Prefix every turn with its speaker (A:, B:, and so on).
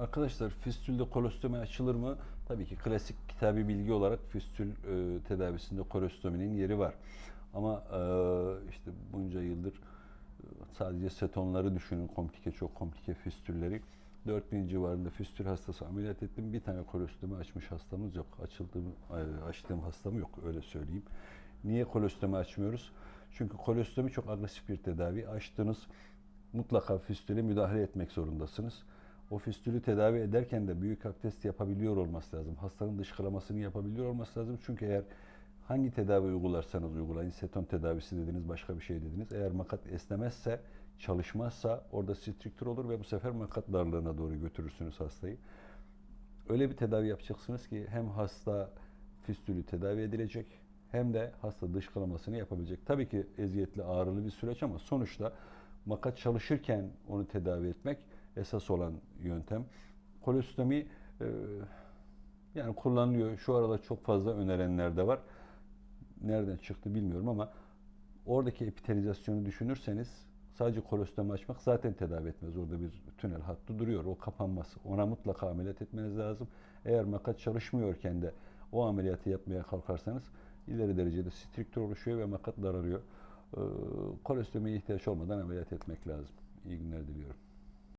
A: Arkadaşlar fistülde kolostomi açılır mı? Tabii ki klasik kitabi bilgi olarak fistül e, tedavisinde kolostominin yeri var. Ama e, işte bunca yıldır e, sadece setonları düşünün, komplike çok komplike fistülleri. 4000 civarında fistül hastası ameliyat ettim. Bir tane kolostomi açmış hastamız yok. Açıldığım, e, açtığım hastam yok öyle söyleyeyim. Niye kolostomi açmıyoruz? Çünkü kolostomi çok agresif bir tedavi. Açtığınız mutlaka fistüle müdahale etmek zorundasınız. O fistülü tedavi ederken de büyük abdest yapabiliyor olması lazım. Hastanın dışkılamasını yapabiliyor olması lazım. Çünkü eğer hangi tedavi uygularsanız uygulayın, seton tedavisi dediniz, başka bir şey dediniz. Eğer makat esnemezse, çalışmazsa orada strüktür olur ve bu sefer makat darlığına doğru götürürsünüz hastayı. Öyle bir tedavi yapacaksınız ki hem hasta fistülü tedavi edilecek hem de hasta dışkılamasını yapabilecek. Tabii ki eziyetli, ağrılı bir süreç ama sonuçta makat çalışırken onu tedavi etmek esas olan yöntem. Kolostomi e, yani kullanılıyor. Şu aralar çok fazla önerenler de var. Nereden çıktı bilmiyorum ama oradaki epitelizasyonu düşünürseniz sadece kolostomi açmak zaten tedavi etmez. Orada bir tünel hattı duruyor. O kapanmaz. Ona mutlaka ameliyat etmeniz lazım. Eğer makat çalışmıyorken de o ameliyatı yapmaya kalkarsanız ileri derecede strüktür oluşuyor ve makat daralıyor. Ee, kolostomiye ihtiyaç olmadan ameliyat etmek lazım. İyi günler diliyorum.